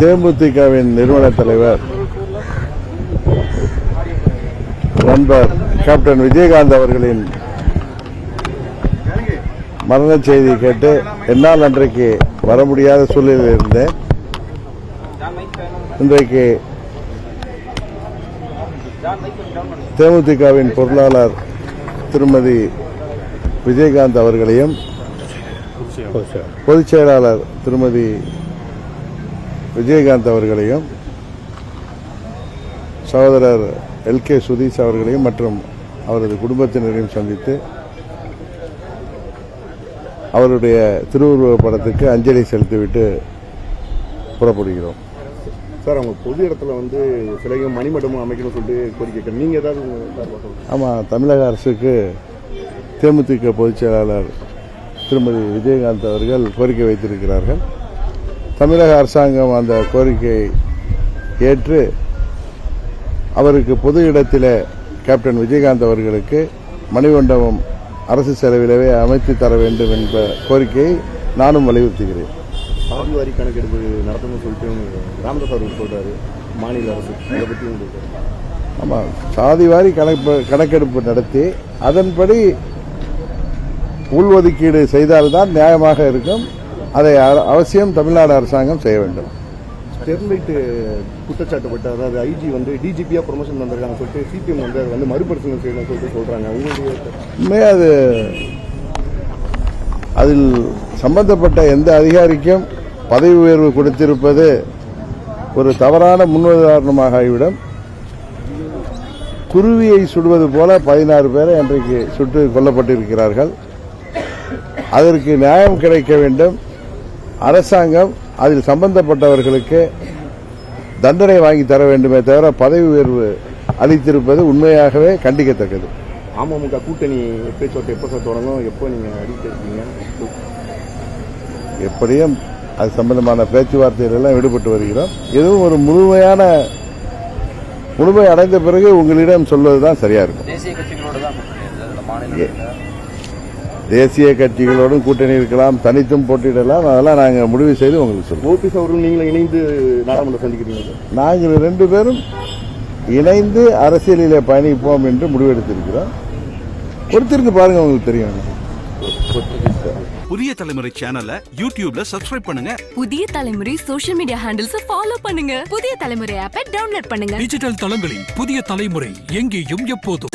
தேமுதிகவின் நிறுவன தலைவர் நண்பர் கேப்டன் விஜயகாந்த் அவர்களின் மரண செய்தி கேட்டு என்னால் அன்றைக்கு வர முடியாத சூழ்நிலையில் இருந்தேன். இன்றைக்கு தேமுதிகவின் பொருளாளர் திருமதி விஜயகாந்த் அவர்களையும் பொதுச் செயலாளர் திருமதி விஜயகாந்த் அவர்களையும் சகோதரர் எல் கே சுதீஷ் அவர்களையும் மற்றும் அவரது குடும்பத்தினரையும் சந்தித்து அவருடைய திருவுருவப் படத்துக்கு அஞ்சலி செலுத்திவிட்டு புறப்படுகிறோம் சார் அவங்க பொது இடத்துல வந்து சிலையும் மணிமண்டபமும் அமைக்கணும்னு சொல்லிட்டு கோரிக்கை. நீங்க ஏதாவது. ஆமாம் தமிழக அரசுக்கு தேமுதிக பொதுச் செயலாளர் திருமதி விஜயகாந்த் அவர்கள் கோரிக்கை வைத்திருக்கிறார்கள் தமிழக அரசாங்கம் அந்த கோரிக்கையை ஏற்று அவருக்கு பொது இடத்திலே கேப்டன் விஜயகாந்த் அவர்களுக்கு மணிமண்டபம் அரசு செலவிலவே அமைத்து தர வேண்டும் என்ற கோரிக்கையை நானும் வலியுறுத்துகிறேன். சாதி வாரி கணக்கெடுப்பு நடத்தணும்னு சொல்லிட்டு ராமதாஸ் அவர்கள் சொல்றாரு. மாநில அரசு. இதை பத்தி உங்களுக்கு ஆமாம் சாதிவாரி கணக்கு கணக்கெடுப்பு நடத்தி அதன்படி உள்ஒதுக்கீடு செய்தால்தான் நியாயமாக இருக்கும். அதை அவசியம் தமிழ்நாடு அரசாங்கம் செய்ய வேண்டும். ஸ்டெர்லைட் குற்றச்சாட்டுப்பட்ட அதாவது ஐஜி வந்து டிஜிபியா ப்ரொமோஷன் வந்திருக்காங்க சொல்லிட்டு சிபிஎம் வந்து அதை வந்து மறுபரிசீலனை செய்யணும்னு சொல்லிட்டு சொல்றாங்க. உங்களுடைய உண்மையாக அது அதில் சம்பந்தப்பட்ட எந்த அதிகாரிக்கும் பதவி உயர்வு கொடுத்திருப்பது ஒரு தவறான முன்னுதாரணமாக ஆகிவிடும். குருவியை சுடுவது போல பதினாறு பேரை அன்றைக்கு சுட்டு கொல்லப்பட்டிருக்கிறார்கள். அதற்கு நியாயம் கிடைக்க வேண்டும். அரசாங்கம் அதில் சம்பந்தப்பட்டவர்களுக்கு தண்டனை வாங்கி தர வேண்டுமே தவிர பதவி உயர்வு அளித்திருப்பது உண்மையாகவே கண்டிக்கத்தக்கது. அமமுக கூட்டணி பேச்சுவார்த்தை எப்போ சார் தொடங்கும்? எப்போ நீங்க அறிவிச்சிருக்கீங்க எப்படியும் அது சம்பந்தமான பேச்சுவார்த்தைகள் எல்லாம் ஈடுபட்டு வருகிறோம். எதுவும் ஒரு முழுமையான முழுமை அடைந்த பிறகு உங்களிடம் சொல்வதுதான் சரியா இருக்கும். தேசிய கட்சிகளோடும் கூட்டணி இருக்கலாம் தனித்தும் போட்டியிடலாம். அதெல்லாம் நாங்கள் முடிவு செய்து உங்களுக்கு சொல்லுவோம் ஓபிஎஸ் அவர்களும் நீங்களும் இணைந்து நாடாளுமன்றம் சந்திக்கிறீங்க நாங்கள் ரெண்டு பேரும் இணைந்து அரசியலிலே பயணிப்போம் என்று முடிவெடுத்திருக்கிறோம். பொறுத்திருந்து பாருங்க உங்களுக்கு தெரியும். புதிய தலைமுறை சேனலை யூடியூப்ல சப்ஸ்கிரைப் பண்ணுங்க. புதிய தலைமுறை சோஷியல் மீடியா ஹேண்டில்ஸ் ஃபாலோ பண்ணுங்க. புதிய தலைமுறை ஆப்பை டவுன்லோட் பண்ணுங்க. டிஜிட்டல் தளங்களில் புதிய தலைமுறை எங்கேயும் எப்போதும்.